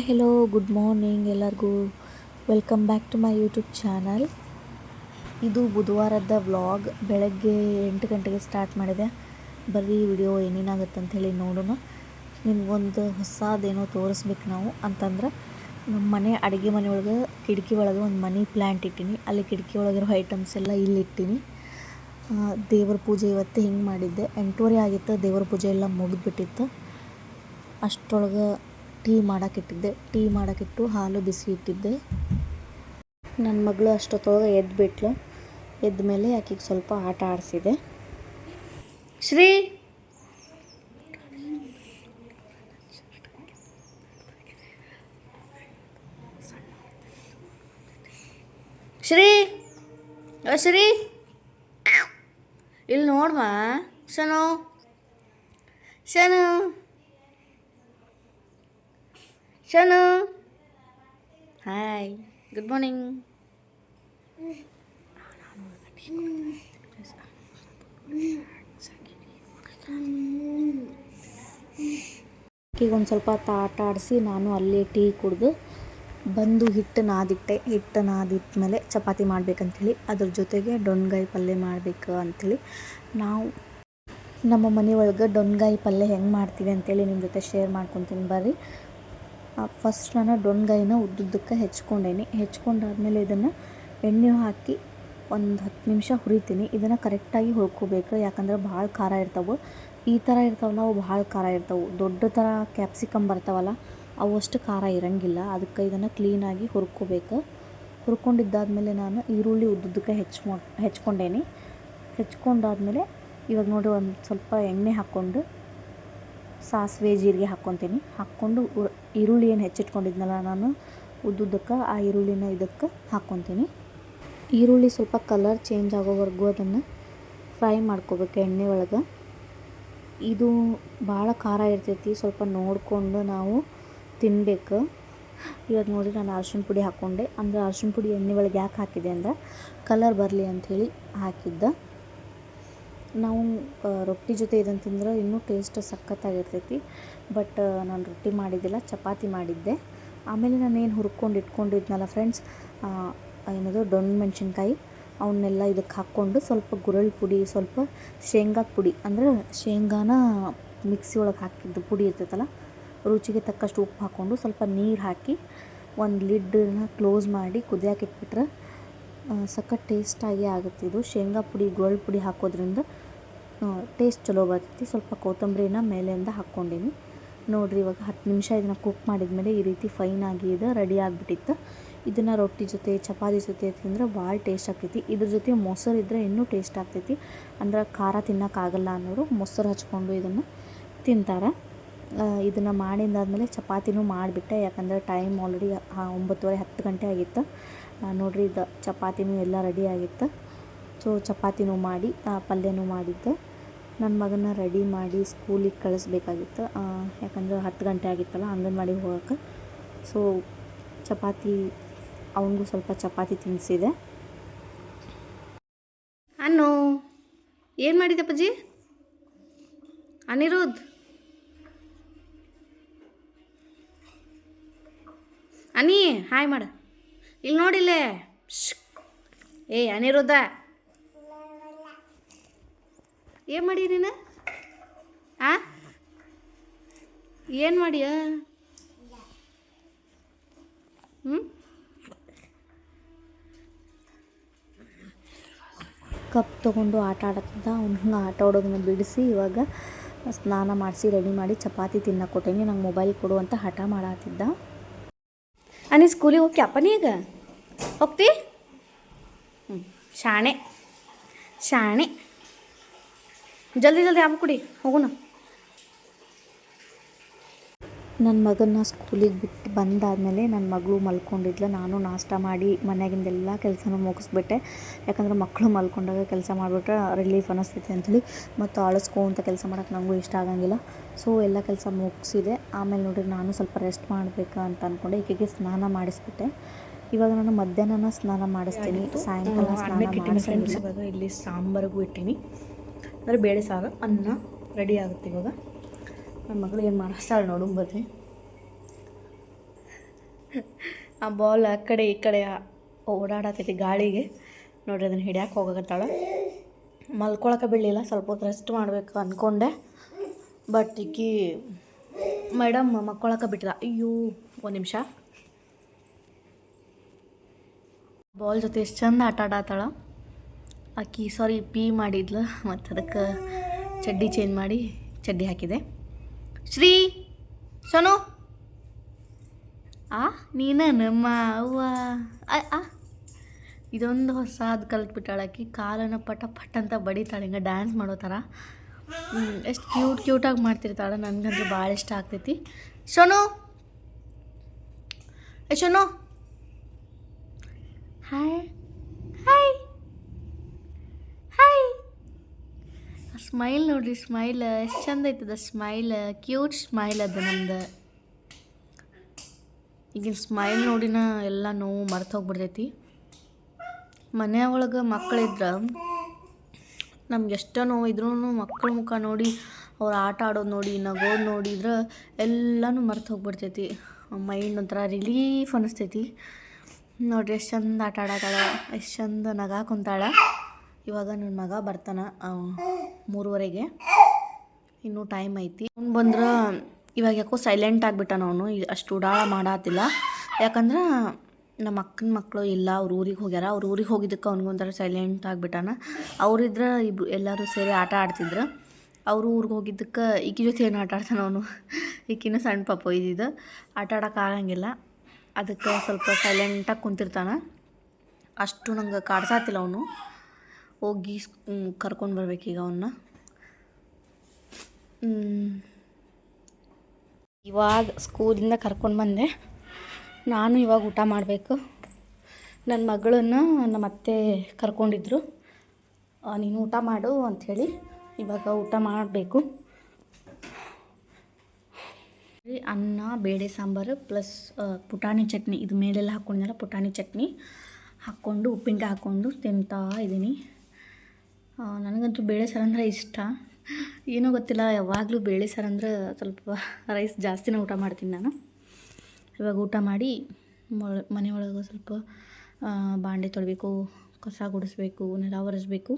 Hi hello good morning ಎಲ್ಲರಿಗೂ. Welcome back to my YouTube channel. ಇದು ಬುಧವಾರದ vlog. ಬೆಳಗ್ಗೆ ಎಂಟು ಗಂಟೆಗೆ ಸ್ಟಾರ್ಟ್ ಮಾಡಿದೆ. ಬರೀ ವಿಡಿಯೋ ಏನೇನಾಗುತ್ತೆ ಅಂಥೇಳಿ ನೋಡೋಣ. ನಿಮ್ಗೊಂದು ಹೊಸದೇನೋ ತೋರಿಸ್ಬೇಕು ನಾವು. ಅಂತಂದ್ರೆ ನಮ್ಮ ಮನೆ ಅಡುಗೆ ಮನೆ ಒಳಗೆ ಕಿಟಕಿ ಒಳಗೆ ಒಂದು ಮನಿ ಪ್ಲ್ಯಾಂಟ್ ಇಟ್ಟೀನಿ. ಅಲ್ಲಿ ಕಿಟಕಿ ಒಳಗಿರೋ ಐಟಮ್ಸ್ ಎಲ್ಲ ಇಲ್ಲಿ ಇಟ್ಟೀನಿ. ಆ, ದೇವ್ರ ಪೂಜೆ ಇವತ್ತು ಹಿಂಗೆ ಮಾಡಿದ್ದೆ. ಎಂಟೂವರೆ ಆಗಿತ್ತು. ದೇವ್ರ ಪೂಜೆ ಎಲ್ಲ ಮುಗಿದ್ಬಿಟ್ಟಿತ್ತು. ಅಷ್ಟರೊಳಗೆ ಟೀ ಮಾಡೋಕ್ಕಿಟ್ಟಿದ್ದೆ ಟೀ ಮಾಡೋಕ್ಕಿಟ್ಟು ಹಾಲು ಬಿಸಿ ಇಟ್ಟಿದ್ದೆ ನನ್ನ ಮಗಳು ಅಷ್ಟೊತ್ತೊಳಗೆ ಎದ್ದುಬಿಟ್ಲು ಎದ್ದ ಮೇಲೆ ಆಕೆಗೆ ಸ್ವಲ್ಪ ಆಟ ಆಡಿಸಿದೆ. ಶ್ರೀ! ಶ್ರೀ! ಶ್ರೀ! ಇಲ್ಲಿ ನೋಡ್ವಾ, Shanu. Shanu. Shanu. Hi good morning ಈಗ ಒಂದು ಸ್ವಲ್ಪ ಹೊತ್ತು ಆಟ ಆಡಿಸಿ ನಾನು ಅಲ್ಲೇ ಟೀ ಕುಡಿದು ಬಂದು ಹಿಟ್ಟು ನಾದಿಟ್ಟೆ ಹಿಟ್ಟು ನಾದಿಟ್ಟ ಮೇಲೆ ಚಪಾತಿ ಮಾಡ್ಬೇಕಂತೇಳಿ. ಅದ್ರ ಜೊತೆಗೆ ಡೊಣ್ಗಾಯಿ ಪಲ್ಯ ಮಾಡಬೇಕು ಅಂಥೇಳಿ ನಾವು ನಮ್ಮ ಮನೆ ಒಳಗೆ ಡೊಣ್ಗಾಯಿ ಪಲ್ಯ ಹೆಂಗೆ ಮಾಡ್ತೀವಿ ಅಂತೇಳಿ ನಿಮ್ಮ ಜೊತೆ ಶೇರ್ ಮಾಡ್ಕೊತೀನಿ. ಬರ್ರಿ. ಫಸ್ಟ್ ನಾನು ಡೊಣ್ಗಾಯಿನ ಉದ್ದುದ್ದಕ್ಕೆ ಹೆಚ್ಕೊಂಡೇನಿ. ಹೆಚ್ಕೊಂಡಾದ್ಮೇಲೆ ಇದನ್ನು ಎಣ್ಣೆ ಹಾಕಿ ಒಂದು ಹತ್ತು ನಿಮಿಷ ಹುರಿತೀನಿ. ಇದನ್ನು ಕರೆಕ್ಟಾಗಿ ಹುರ್ಕೋಬೇಕು. ಯಾಕಂದ್ರೆ ಭಾಳ ಖಾರ ಇರ್ತಾವೆ. ಈ ಥರ ಇರ್ತಾವಲ್ಲ ಅವು ಭಾಳ ಖಾರ ಇರ್ತಾವೆ. ದೊಡ್ಡ ಥರ ಕ್ಯಾಪ್ಸಿಕಮ್ ಬರ್ತಾವಲ್ಲ, ಅವು ಅಷ್ಟು ಖಾರ ಇರಂಗಿಲ್ಲ. ಅದಕ್ಕೆ ಇದನ್ನು ಕ್ಲೀನಾಗಿ ಹುರ್ಕೋಬೇಕು. ಹುರ್ಕೊಂಡಿದ್ದಾದ್ಮೇಲೆ ನಾನು ಈರುಳ್ಳಿ ಉದ್ದುದ್ದಕ್ಕೆ ಹೆಚ್ಮೊ, ಹೆಚ್ಕೊಂಡೇನಿ. ಹೆಚ್ಕೊಂಡಾದ್ಮೇಲೆ ಇವಾಗ ನೋಡಿ ಒಂದು ಸ್ವಲ್ಪ ಎಣ್ಣೆ ಹಾಕ್ಕೊಂಡು ಸಾಸಿವೆ ಜೀರಿಗೆ ಹಾಕ್ಕೊತೀನಿ. ಹಾಕ್ಕೊಂಡು ಈರುಳ್ಳಿ ಏನು ಹೆಚ್ಚಿಟ್ಕೊಂಡಿದ್ನಲ್ಲ ನಾನು, ಉದ್ದುದ್ದಕ್ಕೆ ಆ ಈರುಳ್ಳಿನ ಇದಕ್ಕೆ ಹಾಕ್ಕೊತೀನಿ. ಈರುಳ್ಳಿ ಸ್ವಲ್ಪ ಕಲರ್ ಚೇಂಜ್ ಆಗೋವರೆಗೂ ಅದನ್ನು ಫ್ರೈ ಮಾಡ್ಕೋಬೇಕು ಎಣ್ಣೆ ಒಳಗೆ. ಇದು ಭಾಳ ಖಾರ ಇರ್ತೈತಿ, ಸ್ವಲ್ಪ ನೋಡಿಕೊಂಡು ನಾವು ತಿನ್ನಬೇಕು ಇವಾಗ ನೋಡಿ ನಾನು ಅರ್ಶಿಣ ಪುಡಿ ಹಾಕ್ಕೊಂಡೆ. ಅಂದರೆ ಅರ್ಶಿಣ ಪುಡಿ ಎಣ್ಣೆ ಒಳಗೆ ಯಾಕೆ ಹಾಕಿದೆ ಅಂದ್ರೆ ಕಲರ್ ಬರಲಿ ಅಂಥೇಳಿ ಹಾಕಿದ್ದೆ. ನಾವು ರೊಟ್ಟಿ ಜೊತೆ ಇದನ್ನು ತಿಂದ್ರೆ ಇನ್ನೂ ಟೇಸ್ಟ್ ಸಖತ್ತಾಗಿರ್ತೈತಿ. ಬಟ್ ನಾನು ರೊಟ್ಟಿ ಮಾಡಿದ್ದಿಲ್ಲ, ಚಪಾತಿ ಮಾಡಿದ್ದೆ. ಆಮೇಲೆ ನಾನು ಏನು ಹುರ್ಕೊಂಡು ಇಟ್ಕೊಂಡಿದ್ನಲ್ಲ ಫ್ರೆಂಡ್ಸ್ ಏನದು ಡೊಣ್ ಮೆಣಸಿನ್ಕಾಯಿ ಅವನ್ನೆಲ್ಲ ಇದಕ್ಕೆ ಹಾಕ್ಕೊಂಡು ಸ್ವಲ್ಪ ಗುರಳ್ ಪುಡಿ, ಸ್ವಲ್ಪ ಶೇಂಗಾ ಪುಡಿ, ಅಂದರೆ ಶೇಂಗಾನ ಮಿಕ್ಸಿ ಒಳಗೆ ಹಾಕಿದ್ದು ಪುಡಿ ಇರ್ತೈತಲ್ಲ, ರುಚಿಗೆ ತಕ್ಕಷ್ಟು ಉಪ್ಪು ಹಾಕ್ಕೊಂಡು ಸ್ವಲ್ಪ ನೀರು ಹಾಕಿ ಒಂದು ಲಿಡ್ಡನ್ನ ಕ್ಲೋಸ್ ಮಾಡಿ ಕುದಿಯೋಕೆ ಇಟ್ಬಿಟ್ರೆ ಸಖತ್ ಟೇಸ್ಟಾಗಿ ಆಗುತ್ತೆ ಇದು. ಶೇಂಗಾ ಪುಡಿ ಗೋಳ್ ಪುಡಿ ಹಾಕೋದ್ರಿಂದ ಟೇಸ್ಟ್ ಚಲೋ ಬರ್ತೈತಿ. ಸ್ವಲ್ಪ ಕೊತ್ತಂಬರಿನ ಮೇಲೆಯಿಂದ ಹಾಕ್ಕೊಂಡೀನಿ. ನೋಡಿರಿ, ಇವಾಗ ಹತ್ತು ನಿಮಿಷ ಇದನ್ನು ಕುಕ್ ಮಾಡಿದ್ಮೇಲೆ ಈ ರೀತಿ ಫೈನ್ ಆಗಿ ಇದು ರೆಡಿ ಆಗಿಬಿಟ್ಟಿತ್ತು. ಇದನ್ನು ರೊಟ್ಟಿ ಜೊತೆ, ಚಪಾತಿ ಜೊತೆ ತಿಂದ್ರೆ ಭಾಳ ಟೇಸ್ಟ್ ಆಗ್ತೈತಿ. ಇದ್ರ ಜೊತೆ ಮೊಸರು ಇದ್ದರೆ ಇನ್ನೂ ಟೇಸ್ಟ್ ಆಗ್ತೈತಿ. ಅಂದ್ರೆ ಖಾರ ತಿನ್ನೋಕ್ಕಾಗಲ್ಲ ಅನ್ನೋರು ಮೊಸರು ಹಚ್ಕೊಂಡು ಇದನ್ನು ತಿಂತಾರೆ. ಇದನ್ನು ಮಾಡಿದಾದಮೇಲೆ ಚಪಾತಿನೂ ಮಾಡಿಬಿಟ್ಟೆ. ಯಾಕಂದರೆ ಟೈಮ್ ಆಲ್ರೆಡಿ ಒಂಬತ್ತುವರೆ ಹತ್ತು ಗಂಟೆ ಆಗಿತ್ತು. ನೋಡ್ರಿ ಇದು ಚಪಾತಿನೂ ಎಲ್ಲ ರೆಡಿ ಆಗಿತ್ತು. ಸೊ ಚಪಾತಿನೂ ಮಾಡಿ ಪಲ್ಯನೂ ಮಾಡಿದ್ದೆ. ನನ್ನ ಮಗನ ರೆಡಿ ಮಾಡಿ ಸ್ಕೂಲಿಗೆ ಕಳಿಸ್ಬೇಕಾಗಿತ್ತು. ಯಾಕಂದರೆ ಹತ್ತು ಗಂಟೆ ಆಗಿತ್ತಲ್ಲ ಅಂಗನವಾಡಿಗೆ ಹೋಗೋಕೆ ಸೊ ಚಪಾತಿ, ಅವನಿಗೂ ಸ್ವಲ್ಪ ಚಪಾತಿ ತಿನ್ನಿಸಿದೆ ಅನ್ನು, ಏನು ಮಾಡಿದೆ ಅಪ್ಪಾಜಿ? ಅನಿರುದ್ಧ? ಅನಿ, ಹಾಯ್ ಮಾಡು. ಇಲ್ಲಿ ನೋಡಿಲ್ಲೇ. ಏ, ಅನಿರುದ್ಧ. ಏನು ಮಾಡಿ ನೀನು? ಆ? ಏನು ಮಾಡಿಯ? ಹ್ಞೂ ಕಪ್ ತೊಗೊಂಡು ಆಟ ಆಡತ್ತಿದ್ದ. ಅವ್ನು ಹಿಂಗೆ ಆಟ ಆಡೋದನ್ನ ಬಿಡಿಸಿ ಇವಾಗ ಸ್ನಾನ ಮಾಡಿಸಿ, ರೆಡಿ ಮಾಡಿ, ಚಪಾತಿ ತಿನ್ನಕ್ಕೆ ಕೊಟ್ಟೇನಿ ನಂಗೆ ಮೊಬೈಲ್ ಕೊಡು ಅಂತ ಹಠ ಮಾಡತ್ತಿದ್ದ ಅನಿ ಸ್ಕೂಲಿಗೆ ಹೋಗಿ ಅಪ್ಪನಿ ಈಗ ಹೋಗ್ತಿ ಹ್ಞೂ ಶಾಣೆ ಶಾಣೆ ಜಲ್ದಿ ಜಲ್ದಿ ಹಬ್ಬ ಕುಡಿ ಹೋಗೋಣ ನನ್ನ ಮಗನ್ನ ಸ್ಕೂಲಿಗೆ ಬಿಟ್ಟು ಬಂದಾದಮೇಲೆ ನನ್ನ ಮಗಳು ಮಲ್ಕೊಂಡಿದ್ಲು. ನಾನು ನಾಷ್ಟ ಮಾಡಿ ಮನೆಯಾಗಿಂದೆಲ್ಲ ಕೆಲಸನೂ ಮುಗಿಸ್ಬಿಟ್ಟೆ. ಯಾಕಂದ್ರೆ ಮಕ್ಕಳು ಮಲ್ಕೊಂಡಾಗ ಕೆಲಸ ಮಾಡಿಬಿಟ್ರೆ ರಿಲೀಫ್ ಅನ್ನಿಸ್ತೈತೆ ಅಂಥೇಳಿ ಮತ್ತು ಅಂತ ಕೆಲಸ ಮಾಡೋಕೆ ನನಗೂ ಇಷ್ಟ ಆಗಂಗಿಲ್ಲ. ಸೊ ಎಲ್ಲ ಕೆಲಸ ಮುಗಿಸಿದೆ. ಆಮೇಲೆ ನೋಡಿರಿ ನಾನು ಸ್ವಲ್ಪ ರೆಸ್ಟ್ ಮಾಡಬೇಕಾ ಅಂತ ಅಂದ್ಕೊಂಡೆ ಈಕೆಗೆ ಸ್ನಾನ ಮಾಡಿಸ್ಬಿಟ್ಟೆ. ಇವಾಗ ನಾನು ಮಧ್ಯಾಹ್ನನ ಸ್ನಾನ ಮಾಡಿಸ್ತೀನಿ. ಸಾಯಂಕಾಲ ಸ್ನಾನ ಇವಾಗ ಇಲ್ಲಿ ಸಾಂಬಾರಿಗೂ ಇಟ್ಟೀನಿ. ಅಂದರೆ ಬೇಳೆ ಸಾರು ಅನ್ನ ರೆಡಿ ಆಗುತ್ತೆ ಇವಾಗ. ನನ್ನ ಮಗಳು ಏನು ಮಾಡಿಸ್ತಾಳೆ ನೋಡು ಬರ್ರಿ ಆ ಬಾಲ್ ಆ ಕಡೆ, ಈ ಕಡೆ ಓಡಾಡತೈತಿ ಗಾಳಿಗೆ. ನೋಡ್ರಿ ಅದನ್ನು ಹಿಡಿಯಕ್ಕೆ ಹೋಗಕತ್ತಾಳೆ. ಮಲ್ಕೊಳಕ್ಕೆ ಬಿಡಲಿಲ್ಲ, ಸ್ವಲ್ಪ ಹೊತ್ತು ರೆಸ್ಟ್ ಮಾಡಬೇಕು ಅಂದ್ಕೊಂಡೆ ಬಟ್ ಈಕಿ ಮೇಡಮ್ ಮಕ್ಕೊಳಕ್ಕೆ ಬಿಟ್ಟಿಲ್ಲ. ಅಯ್ಯೋ, ಒಂದು ನಿಮಿಷ. ಬಾಲ್ ಜೊತೆ ಎಷ್ಟು ಚಂದ ಆಟ ಆಡತ್ತಾಳ ಆಕಿ ಸಾರಿ ಪೀ ಮಾಡಿದ್ಲು, ಮತ್ತು ಅದಕ್ಕೆ ಚಡ್ಡಿ ಚೇಂಜ್ ಮಾಡಿ ಚಡ್ಡಿ ಹಾಕಿದೆ. ಶ್ರೀ ಸೋನು. ಆ ನೀನ ನಮ್ಮ ಅವ್ವ ಆ, ಆ. ಇದೊಂದು ಹೊಸದು ಕಲ್ತ್ಬಿಟ್ಟಾಳಕಿ ಕಾಲನ್ನು ಪಟ ಪಟ್ ಅಂತ ಬಡಿತಾಳೆ. ಹಿಂಗೆ ಡ್ಯಾನ್ಸ್ ಮಾಡೋ ಥರ ಎಷ್ಟು ಕ್ಯೂಟ್ ಕ್ಯೂಟಾಗಿ ಮಾಡ್ತಿರ್ತಾಳೆ. ನನಗಂತೂ ಭಾಳ ಇಷ್ಟ ಆಗ್ತೈತಿ. ಸೋನು. ಏ ಸೋನು. ಹಾಯ್ ಹಾಯ್ ಸ್ಮೈಲ್ ನೋಡ್ರಿ, ಸ್ಮೈಲ್. ಎಷ್ಟು ಚಂದ ಐತದ ಸ್ಮೈಲ್. ಕ್ಯೂಟ್ ಸ್ಮೈಲ್ ಅದ ನಮ್ದು. ಈಗಿನ ಸ್ಮೈಲ್ ನೋಡಿನ ಎಲ್ಲ ನೋವು ಮರ್ತು ಹೋಗ್ಬಿಡ್ತೈತಿ. ಮನೆಯೊಳಗೆ ಮಕ್ಕಳಿದ್ರೆ ನಮ್ಗೆ ಎಷ್ಟೋ ನೋವು ಇದ್ರೂ ಮಕ್ಕಳ ಮುಖ ನೋಡಿ, ಅವ್ರು ಆಟ ಆಡೋದು ನೋಡಿ, ನಗೋದು ನೋಡಿದ್ರೆ ಎಲ್ಲನೂ ಮರ್ತು ಹೋಗ್ಬಿಡ್ತೈತಿ. ಮೈಂಡ್ ಒಂಥರ ರಿಲೀಫ್ ಅನಿಸ್ತೈತಿ. ನೋಡ್ರಿ ಎಷ್ಟು ಚಂದ ಆಟ ಆಡತ್ತಾಳ ಎಷ್ಟು ಚಂದ ನಗಾ ಕುಂತಾಳ. ಇವಾಗ ನನ್ನ ಮಗ ಬರ್ತಾನ ಮೂರುವರೆಗೆ. ಇನ್ನೂ ಟೈಮ್ ಐತಿ. ಅವ್ನು ಬಂದ್ರೆ ಇವಾಗ ಯಾಕೋ ಸೈಲೆಂಟ್ ಆಗಿಬಿಟ್ಟಾನ ಅವನು ಅಷ್ಟು ಉಡಾಳ ಮಾಡಾತಿಲ್ಲ. ಯಾಕಂದ್ರೆ ನಮ್ಮ ಅಕ್ಕನ ಮಕ್ಕಳು ಇಲ್ಲ, ಅವ್ರ ಊರಿಗೆ ಹೋಗ್ಯಾರ. ಅವ್ರ ಊರಿಗೆ ಹೋಗಿದ್ದಕ್ಕೆ ಅವ್ನಿಗೊಂಥರ ಸೈಲೆಂಟ್ ಆಗಿಬಿಟ್ಟಾನ. ಅವರಿದ್ರೆ ಇಬ್ರು ಎಲ್ಲರೂ ಸೇರಿ ಆಟ ಆಡ್ತಿದ್ರು. ಅವರು ಊರಿಗೆ ಹೋಗಿದ್ದಕ್ಕೆ ಈಕಿ ಜೊತೆ ಏನು ಆಟ ಆಡ್ತಾನೆ ಅವನು? ಈಕಿನ ಸಣ್ಣ ಪಾಪ ಇದ್ದಿದ್ದು. ಆಟ ಆಡೋಕೆ ಆಗಂಗಿಲ್ಲ. ಅದಕ್ಕೆ ಸ್ವಲ್ಪ ಸೈಲೆಂಟಾಗಿ ಕುಂತಿರ್ತಾನೆ. ಅಷ್ಟು ನಂಗೆ ಕಾಡ್ಸಾತಿಲ್ಲ ಅವನು. ಹೋಗಿ ಕರ್ಕೊಂಡು ಈಗ ಅವನ್ನ ಇವಾಗ ಸ್ಕೂಲಿಂದ ಕರ್ಕೊಂಡು ಬಂದೆ. ನಾನು ಇವಾಗ ಊಟ ಮಾಡಬೇಕು. ನನ್ನ ಮಗಳನ್ನು ನಮ್ಮ ಅತ್ತೆ ಕರ್ಕೊಂಡಿದ್ರು. ನೀನು ಊಟ ಮಾಡು ಅಂಥೇಳಿ ಇವಾಗ ಊಟ ಮಾಡಬೇಕು. ಅನ್ನ, ಬೇಳೆ ಸಾಂಬಾರು ಪ್ಲಸ್ ಪುಟಾಣಿ ಚಟ್ನಿ. ಇದು ಮೇಲೆಲ್ಲ ಹಾಕ್ಕೊಂಡಿದ್ದಲ್ಲ ಪುಟಾಣಿ ಚಟ್ನಿ. ಹಾಕ್ಕೊಂಡು ಉಪ್ಪಿನಕಾಯಿ ಹಾಕ್ಕೊಂಡು ತಿಂತಾ ಇದ್ದೀನಿ ನನಗಂತೂ ಬೇಳೆ ಸಾರು ಅಂದರೆ ಇಷ್ಟ. ಏನೋ ಗೊತ್ತಿಲ್ಲ, ಯಾವಾಗಲೂ ಬೇಳೆ ಸಾರು ಅಂದ್ರೆ ಸ್ವಲ್ಪ ರೈಸ್ ಜಾಸ್ತಿನೇ ಊಟ ಮಾಡ್ತೀನಿ ನಾನು. ಇವಾಗ ಊಟ ಮಾಡಿ ಮನೆ ಒಳಗೆ ಸ್ವಲ್ಪ ಬಾಂಡೆ ತೊಳಬೇಕು, ಕಸ ಗುಡಿಸ್ಬೇಕು, ನೆಲ ಒರೆಸ್ಬೇಕು.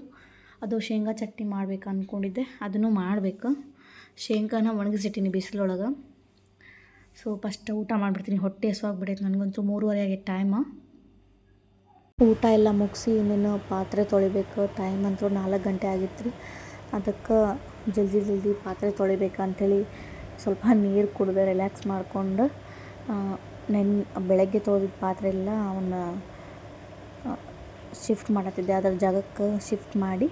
ಅದು ಶೇಂಗಾ ಚಟ್ನಿ ಮಾಡ್ಬೇಕು ಅಂದ್ಕೊಂಡಿದ್ದೆ ಅದನ್ನು ಮಾಡಬೇಕು. ಶೇಂಗಾನ ಒಣಗಿಸಿಟ್ಟಿನಿ ಬಿಸಿಲೊಳಗೆ. ಸೊ ಫಸ್ಟ್ ಊಟ ಮಾಡಿಬಿಡ್ತೀನಿ. ಹೊಟ್ಟೆ ಹಸುವಾಗ್ಬಿಡೈತೆ ನನಗಂತೂ ಮೂರುವರೆ ಆಗೈತೆ ಟೈಮ ಊಟ ಎಲ್ಲ ಮುಗಿಸಿ ಇನ್ನೇನು ಪಾತ್ರೆ ತೊಳಿಬೇಕು. ಟೈಮ್ ಅಂತೂ ನಾಲ್ಕು ಗಂಟೆ ಆಗಿತ್ತು ರೀ ಅದಕ್ಕೆ ಜಲ್ದಿ ಜಲ್ದಿ ಪಾತ್ರೆ ತೊಳಿಬೇಕು ಅಂಥೇಳಿ ಸ್ವಲ್ಪ ನೀರು ಕುಡಿದು ರಿಲ್ಯಾಕ್ಸ್ ಮಾಡಿಕೊಂಡು ನೆನ್, ಬೆಳಗ್ಗೆ ತೊಳೆದಿದ್ದ ಪಾತ್ರೆ ಎಲ್ಲ ಅವನ್ನ ಶಿಫ್ಟ್ ಮಾಡತ್ತಿದ್ದೆ. ಅದರ ಜಾಗಕ್ಕೆ ಶಿಫ್ಟ್ ಮಾಡಿ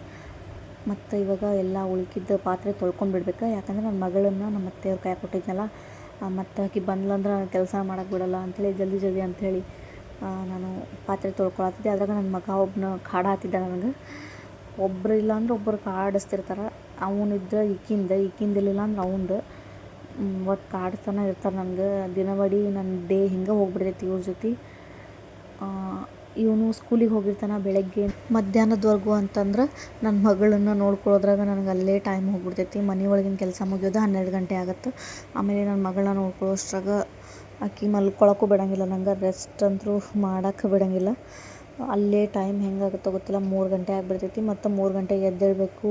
ಮತ್ತು ಇವಾಗ ಎಲ್ಲ ಉಳಿಕಿದ್ದ ಪಾತ್ರೆ ತೊಳ್ಕೊಂಡು ಬಿಡ್ಬೇಕು. ಯಾಕಂದ್ರೆ ನನ್ನ ಮಗಳನ್ನು ನಮ್ಮ ಅತ್ತೆಯವ್ರ ಕೈ ಕೊಟ್ಟಿದ್ನಲ್ಲ ಮತ್ತು ಆಕೆ ಬಂದ್ಲಂದ್ರೆ ಕೆಲಸ ಮಾಡೋಕ್ಕೆ ಬಿಡಲ್ಲ ಅಂಥೇಳಿ ಜಲ್ದಿ ಜಲ್ದಿ ಅಂಥೇಳಿ ನಾನು ಪಾತ್ರೆ ತೊಳ್ಕೊಳತ್ತಿದ್ದೆ. ಅದ್ರಾಗ ನನ್ನ ಮಗ ಒಬ್ಬನ ಕಾಡಾತಿದ್ದ ನನಗೆ. ಒಬ್ರು ಇಲ್ಲ ಅಂದ್ರೆ ಒಬ್ಬರು ಕಾಡಿಸ್ತಿರ್ತಾರೆ. ಅವನಿದ್ರೆ ಈಕಿಂದ, ಈಕಿಂದಿಲ್ಲ ಅಂದ್ರೆ ಅವಂದು. ಒಟ್ಟು ಕಾಡ್ತಾನೆ ಇರ್ತಾರೆ ನನಗೆ. ದಿನವಡಿ ನನ್ನ ಡೇ ಹಿಂಗೆ ಹೋಗ್ಬಿಡ್ತೈತಿ ಇವ್ರ ಜೊತೆ. ಇವನು ಸ್ಕೂಲಿಗೆ ಹೋಗಿರ್ತಾನೆ ಬೆಳಗ್ಗೆ ಮಧ್ಯಾಹ್ನದವರೆಗೂ ಅಂತಂದ್ರೆ ನನ್ನ ಮಗಳನ್ನ ನೋಡ್ಕೊಳ್ಳೋದ್ರಾಗ ನನಗೆ ಅಲ್ಲೇ ಟೈಮ್ ಹೋಗ್ಬಿಡ್ತೈತಿ. ಮನೆ ಒಳಗಿನ ಕೆಲಸ ಮುಗಿಯೋದು ಹನ್ನೆರಡು ಗಂಟೆ ಆಗುತ್ತೆ. ಆಮೇಲೆ ನನ್ನ ಮಗಳನ್ನ ನೋಡ್ಕೊಳ್ಳೋಷ್ಟ್ರಾಗ ಆಕಿ ಮಲ್ಕೊಳಕ್ಕೂ ಬಿಡೋಂಗಿಲ್ಲ, ನಂಗೆ ರೆಸ್ಟ್ ಅಂತೂ ಮಾಡೋಕ್ಕೆ ಬಿಡಂಗಿಲ್ಲ. ಅಲ್ಲೇ ಟೈಮ್ ಹೆಂಗಾಗುತ್ತೋ ಗೊತ್ತಿಲ್ಲ, ಮೂರು ಗಂಟೆ ಆಗಿಬಿಡ್ತೈತಿ, ಮತ್ತು ಮೂರು ಗಂಟೆಗೆ ಎದ್ದೇಳಬೇಕು,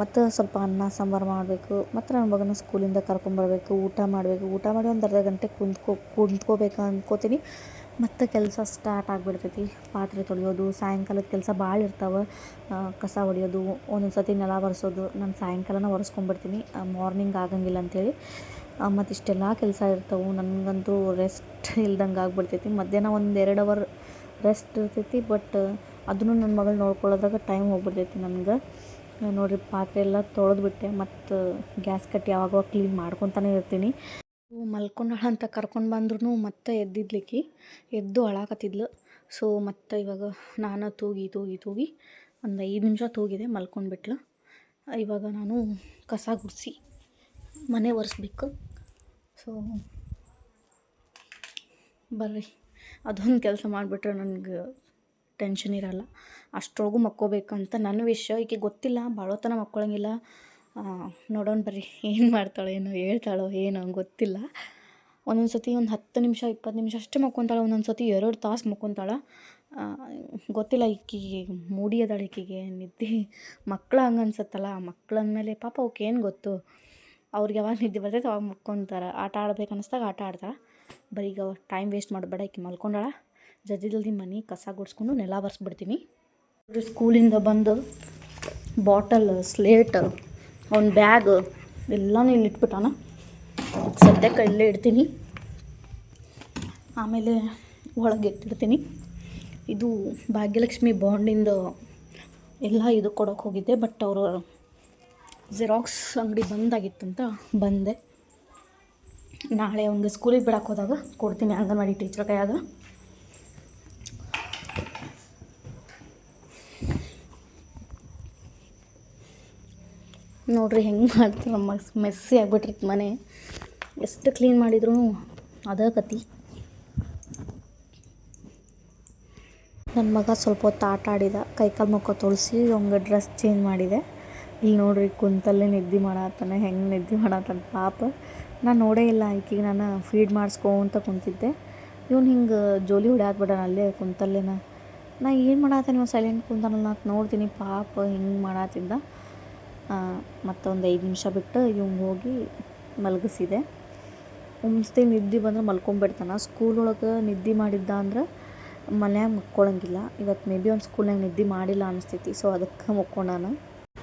ಮತ್ತು ಸ್ವಲ್ಪ ಅನ್ನ ಸಾಂಬಾರು ಮಾಡಬೇಕು, ಮತ್ತು ನನ್ನ ಮಗನ ಸ್ಕೂಲಿಂದ ಕರ್ಕೊಂಬರ್ಬೇಕು ಊಟ ಮಾಡಬೇಕು, ಊಟ ಮಾಡಿ ಒಂದು ಅರ್ಧ ಗಂಟೆ ಕುಂತ್ಕೋ, ಕುಂತ್ಕೋಬೇಕು ಅಂದ್ಕೋತೀನಿ ಮತ್ತು ಕೆಲಸ ಸ್ಟಾರ್ಟ್ ಆಗಿಬಿಡ್ತೈತಿ. ಪಾತ್ರೆ ತೊಳೆಯೋದು, ಸಾಯಂಕಾಲದ ಕೆಲಸ ಭಾಳ ಇರ್ತಾವೆ ಕಸ ಹೊಡೆಯೋದು ಒಂದೊಂದು ಸತಿ ನೆಲ ಒರೆಸೋದು, ನಾನು ಸಾಯಂಕಾಲನ ಒರೆಸ್ಕೊಂಡ್ಬಿಡ್ತೀನಿ ಮಾರ್ನಿಂಗ್ ಆಗಂಗಿಲ್ಲ ಅಂಥೇಳಿ ಮತ್ತು ಇಷ್ಟೆಲ್ಲ ಕೆಲಸ ಇರ್ತವೆ. ನನಗಂತೂ ರೆಸ್ಟ್ ಇಲ್ದಂಗೆ ಆಗ್ಬಿಡ್ತೈತಿ. ಮಧ್ಯಾಹ್ನ ಒಂದು ಎರಡು ಅವರ್ ರೆಸ್ಟ್ ಇರ್ತೈತಿ ಬಟ್ ಅದನ್ನು ನನ್ನ ಮಗಳು ನೋಡ್ಕೊಳ್ಳೋದಾಗ ಟೈಮ್ ಹೋಗ್ಬಿಡ್ತೈತಿ ನನಗೆ. ನೋಡಿರಿ ಪಾತ್ರೆ ಎಲ್ಲ ತೊಳೆದ್ಬಿಟ್ಟೆ, ಮತ್ತು ಗ್ಯಾಸ್ ಕಟ್ಟಿ ಯಾವಾಗ ಕ್ಲೀನ್ ಮಾಡ್ಕೊತಾನೆ ಇರ್ತೀನಿ. ಮಲ್ಕೊಂಡಳ ಅಂತ ಕರ್ಕೊಂಡು ಬಂದ್ರೂ ಮತ್ತೆ ಎದ್ದಿದ್ಲಿಕ್ಕೆ, ಎದ್ದು ಅಳಾಕತ್ತಿದ್ಲು. ಸೊ ಮತ್ತೆ ಇವಾಗ ನಾನು ತೂಗಿ ತೂಗಿ ತೂಗಿ ಒಂದು ಐದು ನಿಮಿಷ ತೂಗಿದೆ, ಮಲ್ಕೊಂಡ್ಬಿಟ್ಲು. ಇವಾಗ ನಾನು ಕಸ ಗುಡಿಸಿ. ಮನೆ ಒರೆಸ್ಬೇಕು. ಸೊ ಬರ್ರಿ. ಅದೊಂದು ಕೆಲಸ ಮಾಡಿಬಿಟ್ರೆ ನನಗೆ ಟೆನ್ಷನ್ ಇರಲ್ಲ. ಅಷ್ಟರೊಳಗೂ ಮಕ್ಕೋಬೇಕಂತ ನನ್ನ ವಿಷಯ. ಈಕೆ ಗೊತ್ತಿಲ್ಲ ಭಾಳೋತನ ಮಕ್ಕೊಳಂಗಿಲ್ಲ. ನೋಡೋಣ ಬರ್ರಿ, ಏನು ಮಾಡ್ತಾಳೆ ಏನೋ ಹೇಳ್ತಾಳೋ ಏನೋ ಗೊತ್ತಿಲ್ಲ. ಒಂದೊಂದು ಸತಿ ಒಂದು ಹತ್ತು ನಿಮಿಷ, ಇಪ್ಪತ್ತು ನಿಮಿಷ ಅಷ್ಟೇ ಮಕ್ಕೊತಾಳೆ ಒಂದೊಂದು ಸತಿ ಎರಡು ತಾಸು ಮಕ್ಕೊತಾಳೆ. ಗೊತ್ತಿಲ್ಲ ಈಕಿಗೆ ಮೂಡಿ ಅದಾಳೆ ಈಕಿಗೆ. ನಿದ್ದೆ ಮಕ್ಕಳು ಹಂಗೆ ಅನ್ಸತ್ತಲ್ಲ ಅಂದಮೇಲೆ ಪಾಪ ಅವಕ್ಕೆ ಏನು ಗೊತ್ತು? ಅವ್ರಿಗೆ ಯಾವಾಗ ನಿದ್ದೆ ಬರ್ತೈತೆ ಅವಾಗ ಮುಕ್ಕೊಂತಾರೆ ಆಟ ಆಡ್ಬೇಕು ಅನ್ನಿಸ್ದಾಗ ಆಟ ಆಡ್ತಾರೆ. ಬರೀ ಈಗ ಟೈಮ್ ವೇಸ್ಟ್ ಮಾಡಬೇಡ ಈಕೆ ಮಲ್ಕೊಂಡಾಳ. ಜಲ್ದಿ ಜಲ್ದಿ ಮನೆ ಕಸ ಗುಡಿಸ್ಕೊಂಡು ನೆಲ ಬರ್ಸ್ಬಿಡ್ತೀನಿ ಸ್ಕೂಲಿಂದ ಬಂದು ಬಾಟಲ್ ಸ್ಲೇಟ್ ಅವ್ನ ಬ್ಯಾಗ್ ಎಲ್ಲನೂ ಇಲ್ಲಿ ಇಟ್ಬಿಟ್ಟಾನ. ಸದ್ಯಕ್ಕೆ ಇಲ್ಲೇ ಇಡ್ತೀನಿ. ಆಮೇಲೆ ಒಳಗೆ ಎತ್ತಿಡ್ತೀನಿ ಇದು ಭಾಗ್ಯಲಕ್ಷ್ಮಿ ಬಾಂಡಿಂದ ಎಲ್ಲ ಇದು ಕೊಡೋಕೆ ಹೋಗಿದ್ದೆ ಬಟ್ ಅವರು ಜೆರಾಕ್ಸ್ ಅಂಗಡಿ ಬಂದಾಗಿತ್ತಂತ ಬಂದೆ. ನಾಳೆ ಅವ್ನಿಗೆ ಸ್ಕೂಲಿಗೆ ಬಿಡಕ್ಕೆ ಹೋದಾಗ ಕೊಡ್ತೀನಿ ಅಂಗನವಾಡಿ ಟೀಚರ್ ಕೈಯಾಗ. ನೋಡ್ರಿ ಹೆಂಗೆ ಮಾಡ್ತಾರೆ ಮಸ್ ಮೆಸ್ಸಿ ಆಗ್ಬಿಟ್ರಿತ್ತು ಮನೆ. ಎಷ್ಟು ಕ್ಲೀನ್ ಮಾಡಿದ್ರು ಅದ ಕತಿ ನನ್ನ ಮಗ ಸ್ವಲ್ಪ ಹೊತ್ತು ಆಟ ಆಡಿದ, ಕೈಕಾಲು ಮುಖ ತೊಳಿಸಿ ಅವ್ನಿಗೆ ಡ್ರೆಸ್ ಚೇಂಜ್ ಮಾಡಿದೆ. ಇಲ್ಲಿ ನೋಡ್ರಿ ಕುಂತಲ್ಲೇ ನಿದ್ದೆ ಮಾಡತ್ತಾನೆ, ಹೆಂಗೆ ನಿದ್ದೆ ಮಾಡತ್ತಾನ ಪಾಪ. ನಾನು ನೋಡೇ ಇಲ್ಲ ಈಕಿಗೆ ನಾನು ಫೀಡ್ ಮಾಡಿಸ್ಕೊಂತ ಕುಂತಿದ್ದೆ. ಇವ್ನು ಹಿಂಗೆ ಜೋಲಿ ಹೊಡ್ಯಾತ್ಬಿಟ್ಟಾನ ಅಲ್ಲೇ ಕುಂತಲ್ಲೇನ ನಾ. ಏನು ಮಾಡತ್ತಾನೆ ಇವನು ಸೈಲೆಂಟ್ ಕುಂತಾನಲ್ಲ ಅಂತ ನೋಡ್ತೀನಿ ಪಾಪ ಹಿಂಗೆ ಮಾಡತ್ತಿದ್ದ ಮತ್ತೊಂದು ಐದು ನಿಮಿಷ ಬಿಟ್ಟು ಇವಂಗೆ ಹೋಗಿ ಮಲಗಿಸಿದೆ. ಉಮ್ಸ್ತಿ ನಿದ್ದೆ ಬಂದ್ರೆ ಮಲ್ಕೊಂಬಿಡ್ತಾನೆ ಸ್ಕೂಲ್ ಒಳಗೆ ನಿದ್ದೆ ಮಾಡಿದ್ದ ಅಂದ್ರೆ ಮನ್ಯಾಗ ಮಕ್ಕೊಳಂಗಿಲ್ಲ. ಇವತ್ತು ಮೇ ಬಿ ಒಂದು ಸ್ಕೂಲ್ನಾಗ ನಿದ್ದೆ ಮಾಡಿಲ್ಲ ಅನಿಸ್ತೈತಿ ಸೊ ಅದಕ್ಕೆ ಮಕ್ಕೊಂಡಾನ.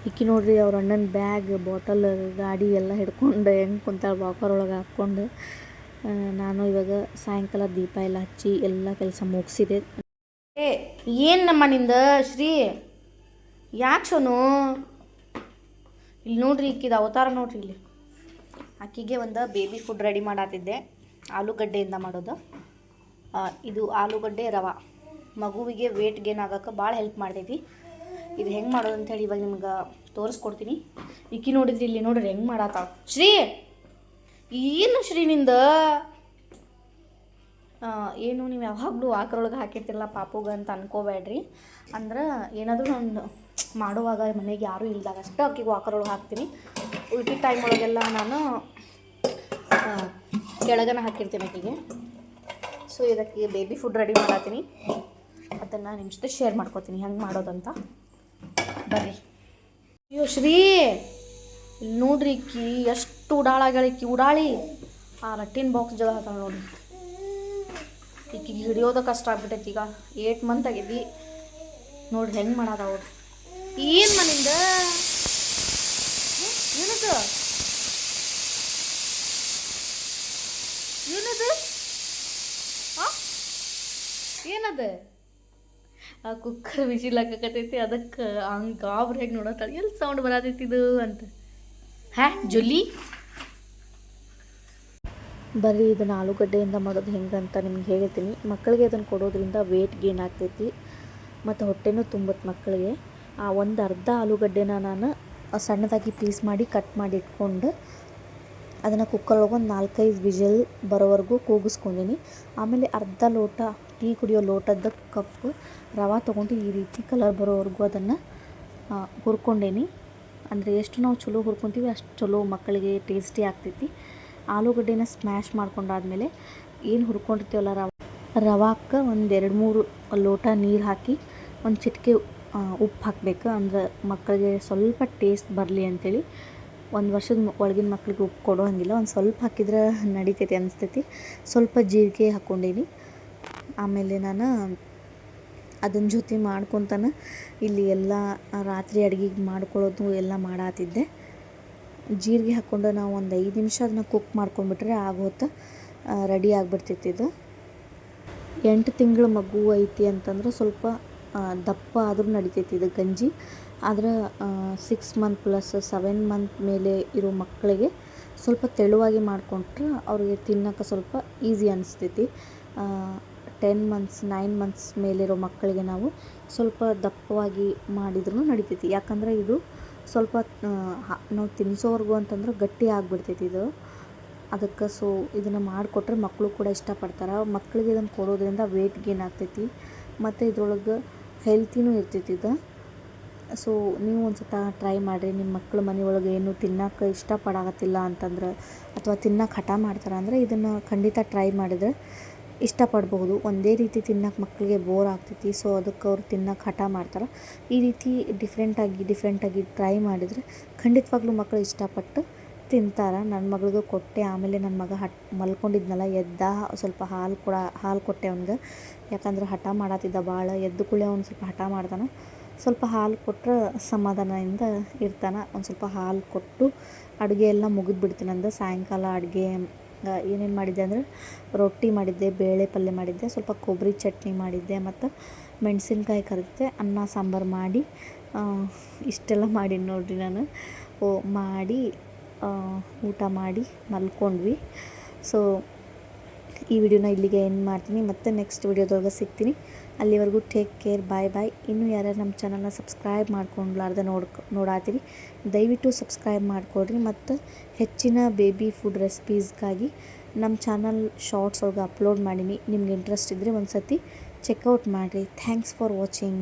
ಈಕಿ ನೋಡ್ರಿ ಅವ್ರ ಅಣ್ಣನ ಬ್ಯಾಗ್ ಬಾಟಲ್ ಗಾಡಿ ಎಲ್ಲ ಹಿಡ್ಕೊಂಡು ಹೆಂಗೆ ಕುಂತಾಳೆ ಬಾಕರ್ ಒಳಗೆ ಹಾಕ್ಕೊಂಡು. ನಾನು ಇವಾಗ ಸಾಯಂಕಾಲ ದೀಪ ಎಲ್ಲ ಹಚ್ಚಿ ಎಲ್ಲ ಕೆಲಸ ಮುಗಿಸಿದೆ. ಏ, ಏನು ನಮ್ಮ ನಿಂದ ಶ್ರೀ? ಯಾಕೆ ಸೋನು? ಇಲ್ಲಿ ನೋಡ್ರಿ ಈಕಿದ ಅವತಾರ ನೋಡ್ರಿ ಇಲ್ಲಿ. ಆಕಿಗೆ ಒಂದು ಬೇಬಿ ಫುಡ್ ರೆಡಿ ಮಾಡತ್ತಿದ್ದೆ ಆಲೂಗಡ್ಡೆಯಿಂದ ಮಾಡೋದು. ಇದು ಆಲೂಗಡ್ಡೆ ರವೆ. ಮಗುವಿಗೆ ವೇಟ್ ಗೇನ್ ಆಗೋಕ್ಕೆ ಭಾಳ ಹೆಲ್ಪ್ ಮಾಡ್ತೈತಿ. ಇದು ಹೆಂಗೆ ಮಾಡೋದು ಅಂತೇಳಿ ಇವಾಗ ನಿಮ್ಗೆ ತೋರಿಸ್ಕೊಡ್ತೀನಿ. ವಿಕಿ ನೋಡಿದ್ರಿ, ಇಲ್ಲಿ ನೋಡ್ರಿ ಹೆಂಗೆ ಮಾಡತ್ತಾಳ ಶ್ರೀ! ಏನು ಶ್ರೀ ನಿಂದ? ಏನು, ನೀವು ಯಾವಾಗಲೂ ಆಕರೊಳಗೆ ಹಾಕಿರ್ತಿರಲ್ಲ ಪಾಪುಗೆ ಅಂತ ಅನ್ಕೋಬೇಡ್ರಿ. ಅಂದ್ರೆ ಏನಾದರೂ ನಾನು ಮಾಡುವಾಗ ಮನೆಗೆ ಯಾರೂ ಇಲ್ದಾಗ ಅಷ್ಟೇ ಆಕಿಗೆ ವಾಕರೊಳಗೆ ಹಾಕ್ತೀನಿ. ಉಳ್ಕಿ ಟೈಮ್ ಒಳಗೆಲ್ಲ ನಾನು ಕೆಳಗನ ಹಾಕಿರ್ತೀನಿ ಆಕೆಗೆ ಸೊ ಇದಕ್ಕೆ ಬೇಬಿ ಫುಡ್ ರೆಡಿ ಮಾಡತ್ತೀನಿ ಅದನ್ನು ನಿಮ್ಮ ಜೊತೆ ಶೇರ್ ಮಾಡ್ಕೋತೀನಿ, ಹೆಂಗೆ ಮಾಡೋದಂತ. ಬರ್ರಿ. ಅಯ್ಯೋ, ಶ್ರೀ, ನೋಡ್ರಿ ಕಿ ಎಷ್ಟು ಉಡಾಳಾಗ್ಯಾಳ ಉಡಾಳಿ. ಆ ರಟ್ಟಿನ ಬಾಕ್ಸ್ ಜಗ ಹಾಕಳ ನೋಡ್ರಿ. ಈಕಿಗೆ ಹಿಡಿಯೋದ ಕಷ್ಟ ಆಗ್ಬಿಟ್ಟೈತಿ ಈಗ. ಏಟ್ ಮಂತ್ ಆಗಿದ್ವಿ ನೋಡ್ರಿ ಹೆಂಗೆ ಮಾಡದ ಅವ್ರು. ಏನು ಮನಿಂದ? ಏನದು? ಏನದು? ಏನದು? ಆ ಕುಕ್ಕರ್ ವಿಜಿಲ್ ಹಾಕಕತ್ತೈತಿ, ಅದಕ್ಕೆ ಹಂಗೆ ಗಾಬ್ರ ಹೇಗೆ ನೋಡತ್ತಾಳೆ ಎಲ್ಲಿ ಸೌಂಡ್ ಬರತೈತಿದು ಅಂತ. ಹ್ಯಾ ಜೊಲಿ? ಬರೀ ಇದನ್ನು ಆಲೂಗಡ್ಡೆಯಿಂದ ಮಾಡೋದು ಹೆಂಗೆ ಅಂತ ನಿಮ್ಗೆ ಹೇಳ್ತೀನಿ. ಮಕ್ಕಳಿಗೆ ಅದನ್ನು ಕೊಡೋದ್ರಿಂದ ವೇಟ್ ಗೇನ್ ಆಗ್ತೈತಿ, ಮತ್ತು ಹೊಟ್ಟೆನೂ ತುಂಬುತ್ತೆ ಮಕ್ಕಳಿಗೆ. ಆ ಒಂದು ಅರ್ಧ ಆಲೂಗಡ್ಡೆನ ನಾನು ಸಣ್ಣದಾಗಿ ಪೀಸ್ ಮಾಡಿ ಕಟ್ ಮಾಡಿ ಇಟ್ಕೊಂಡು ಅದನ್ನು ಕುಕ್ಕರ್ ಒಂದು ನಾಲ್ಕೈದು ವಿಜಲ್ ಬರೋವರೆಗೂ ಕೂಗಿಸ್ಕೊಂಡಿನಿ. ಆಮೇಲೆ ಅರ್ಧ ಲೋಟ ಟೀ ಕುಡಿಯೋ ಲೋಟದ ಕಪ್ ರವೆ ತೊಗೊಂಡು ಈ ರೀತಿ ಕಲರ್ ಬರೋವರೆಗೂ ಅದನ್ನು ಹುರ್ಕೊಂಡೇನಿ. ಅಂದರೆ ಎಷ್ಟು ನಾವು ಚಲೋ ಹುರ್ಕೊತೀವಿ ಅಷ್ಟು ಚಲೋ ಮಕ್ಕಳಿಗೆ ಟೇಸ್ಟಿ ಆಗ್ತೈತಿ. ಆಲೂಗಡ್ಡೆನ ಸ್ಮ್ಯಾಶ್ ಮಾಡ್ಕೊಂಡಾದ್ಮೇಲೆ ಏನು ಹುರ್ಕೊಂಡಿರ್ತೀವಲ್ಲ ರವೆ? ರವಾಕ್ಕೆ ಒಂದು ಎರಡು ಮೂರು ಲೋಟ ನೀರು ಹಾಕಿ ಒಂದು ಚಿಟಿಕೆ ಉಪ್ಪು ಹಾಕಬೇಕು. ಅಂದ್ರೆ ಮಕ್ಕಳಿಗೆ ಸ್ವಲ್ಪ ಟೇಸ್ಟ್ ಬರಲಿ ಅಂಥೇಳಿ ಒಂದು ವರ್ಷದ ಒಳಗಿನ ಮಕ್ಕಳಿಗೆ ಉಪ್ಪು ಕೊಡೋ ಹಂಗಿಲ್ಲ. ಒಂದು ಸ್ವಲ್ಪ ಹಾಕಿದ್ರೆ ನಡಿತೈತಿ ಅನಿಸ್ತೈತಿ. ಸ್ವಲ್ಪ ಜೀರಿಗೆ ಹಾಕ್ಕೊಂಡೀನಿ ಆಮೇಲೆ ನಾನು ಅದನ್ನ ಜೊತೆ ಮಾಡ್ಕೊತಾನೆ ಇಲ್ಲಿ ಎಲ್ಲ ರಾತ್ರಿ ಅಡ್ಗೆಗೆ ಮಾಡ್ಕೊಳ್ಳೋದು ಎಲ್ಲ ಮಾಡಾತಿದ್ದೆ. ಜೀರಿಗೆ ಹಾಕ್ಕೊಂಡು ನಾವು ಒಂದು ಐದು ನಿಮಿಷ ಅದನ್ನ ಕುಕ್ ಮಾಡ್ಕೊಂಡ್ಬಿಟ್ರೆ ಆಗೋತ ರೆಡಿ ಇದು. ಎಂಟು ತಿಂಗಳ ಮಗು ಐತಿ ಅಂತಂದ್ರೆ ಸ್ವಲ್ಪ ದಪ್ಪ ಆದರೂ ನಡಿತೈತಿ ಇದು ಗಂಜಿ. ಆದ್ರೆ six month plus seven month ಮೇಲೆ ಇರೋ ಮಕ್ಕಳಿಗೆ ಸ್ವಲ್ಪ ತೆಳುವಾಗಿ ಮಾಡಿಕೊಂಡ್ರೆ ಅವ್ರಿಗೆ ತಿನ್ನೋಕೆ ಸ್ವಲ್ಪ ಈಸಿ ಅನಿಸ್ತೈತಿ. ಟೆನ್ ಮಂತ್ಸ್ ನೈನ್ ಮಂತ್ಸ್ ಮೇಲಿರೋ ಮಕ್ಕಳಿಗೆ ನಾವು ಸ್ವಲ್ಪ ದಪ್ಪವಾಗಿ ಮಾಡಿದ್ರೂ ನಡಿತೈತಿ. ಯಾಕಂದರೆ ಇದು ಸ್ವಲ್ಪ ನಾವು ತಿನ್ನಿಸೋವರೆಗೂ ಅಂತಂದ್ರೆ ಗಟ್ಟಿ ಆಗಿಬಿಡ್ತೈತಿ ಇದು. ಅದಕ್ಕೆ ಸೊ, ಇದನ್ನು ಮಾಡಿಕೊಟ್ರೆ ಮಕ್ಕಳು ಕೂಡ ಇಷ್ಟಪಡ್ತಾರೆ. ಮಕ್ಕಳಿಗೆ ಇದನ್ನು ಕೊಡೋದ್ರಿಂದ ವೆಯ್ಟ್ ಗೇನ್ ಆಗ್ತೈತಿ. ಮತ್ತು ಇದ್ರೊಳಗೆ ಹೆಲ್ತಿನೂ ಇರ್ತೈತಿ ಇದು. ಸೊ, ನೀವು ಒಂದು ಸತ ಟ್ರೈ ಮಾಡಿರಿ. ನಿಮ್ಮ ಮಕ್ಕಳು ಮನೆಯೊಳಗೆ ಏನು ತಿನ್ನೋಕೆ ಇಷ್ಟಪಡಾಗತ್ತಿಲ್ಲ ಅಂತಂದ್ರೆ ಅಥವಾ ತಿನ್ನೋಕೆ ಹಠ ಮಾಡ್ತಾರೆ ಅಂದರೆ ಇದನ್ನು ಖಂಡಿತ ಟ್ರೈ ಮಾಡಿದ್ರೆ ಇಷ್ಟಪಡ್ಬೋದು. ಒಂದೇ ರೀತಿ ತಿನ್ನೋಕೆ ಮಕ್ಕಳಿಗೆ ಬೋರ್ ಆಗ್ತೈತಿ. ಸೊ ಅದಕ್ಕೆ ಅವ್ರು ತಿನ್ನೋಕೆ ಹಠ ಮಾಡ್ತಾರೆ. ಈ ರೀತಿ ಡಿಫ್ರೆಂಟಾಗಿ ಡಿಫ್ರೆಂಟಾಗಿ ಟ್ರೈ ಮಾಡಿದರೆ ಖಂಡಿತವಾಗ್ಲೂ ಮಕ್ಕಳು ಇಷ್ಟಪಟ್ಟು ತಿಂತಾರೆ. ನನ್ನ ಮಗಳಿಗೂ ಕೊಟ್ಟೆ, ಆಮೇಲೆ ನನ್ನ ಮಗ ಹಟ್, ಮಲ್ಕೊಂಡಿದ್ನಲ್ಲ, ಎದ್ದ ಸ್ವಲ್ಪ ಹಾಲು ಕೂಡ, ಹಾಲು ಕೊಟ್ಟೆ ಅವನಿಗೆ. ಯಾಕಂದ್ರೆ ಹಠ ಮಾಡತ್ತಿದ್ದ ಭಾಳ ಎದ್ದು ಕೂಡಲೇ ಅವ್ನು ಸ್ವಲ್ಪ ಹಠ ಮಾಡ್ತಾನೆ. ಸ್ವಲ್ಪ ಹಾಲು ಕೊಟ್ಟರೆ ಸಮಾಧಾನದಿಂದ ಇರ್ತಾನೆ. ಒಂದು ಸ್ವಲ್ಪ ಹಾಲು ಕೊಟ್ಟು ಅಡುಗೆ ಎಲ್ಲ ಮುಗಿದ್ಬಿಡ್ತೀನಂದ ಸಾಯಂಕಾಲ ಅಡುಗೆ ಏನೇನು ಮಾಡಿದ್ದೆ ಅಂದರೆ ರೊಟ್ಟಿ ಮಾಡಿದ್ದೆ, ಬೇಳೆ ಪಲ್ಯ ಮಾಡಿದ್ದೆ, ಸ್ವಲ್ಪ ಕೊಬ್ಬರಿ ಚಟ್ನಿ ಮಾಡಿದ್ದೆ ಮತ್ತು ಮೆಣಸಿನ್ಕಾಯಿ ಕರಿದ್ದೆ ಅನ್ನ, ಸಾಂಬಾರು ಮಾಡಿ ಇಷ್ಟೆಲ್ಲ ಮಾಡೀನಿ ನೋಡಿರಿ ನಾನು. ಓ, ಮಾಡಿ ಊಟ ಮಾಡಿ ಮಲ್ಕೊಂಡ್ವಿ. ಸೊ ಈ ವಿಡಿಯೋನ ಇಲ್ಲಿಗೆ ಎಂಡ್ ಮಾಡ್ತೀನಿ. ಮತ್ತೆ ನೆಕ್ಸ್ಟ್ ವಿಡಿಯೋದೊಳಗೆ ಸಿಗ್ತೀನಿ. ಅಲ್ಲಿವರೆಗೂ ಟೇಕ್ ಕೇರ್ ಬಾಯ್ ಬಾಯ್ ಇನ್ನೂ ಯಾರ್ಯಾರು ನಮ್ಮ ಚಾನಲ್ನ ಸಬ್ಸ್ಕ್ರೈಬ್ ಮಾಡ್ಕೊಂಡ್ಲಾರ್ದೆ ನೋಡ್ಕೊ, ನೋಡಾತೀರಿ. ದಯವಿಟ್ಟು ಸಬ್ಸ್ಕ್ರೈಬ್ ಮಾಡಿಕೊಡ್ರಿ ಮತ್ತು ಹೆಚ್ಚಿನ ಬೇಬಿ ಫುಡ್ ರೆಸಿಪೀಸ್ಗಾಗಿ ನಮ್ಮ ಚಾನಲ್ ಶಾರ್ಟ್ಸ್ ಒಳಗೆ ಅಪ್ಲೋಡ್ ಮಾಡೀನಿ. ನಿಮ್ಗೆ ಇಂಟ್ರೆಸ್ಟ್ ಇದ್ದರೆ ಒಂದು ಸತಿ ಚೆಕ್ಔಟ್ ಮಾಡಿರಿ. Thanks for watching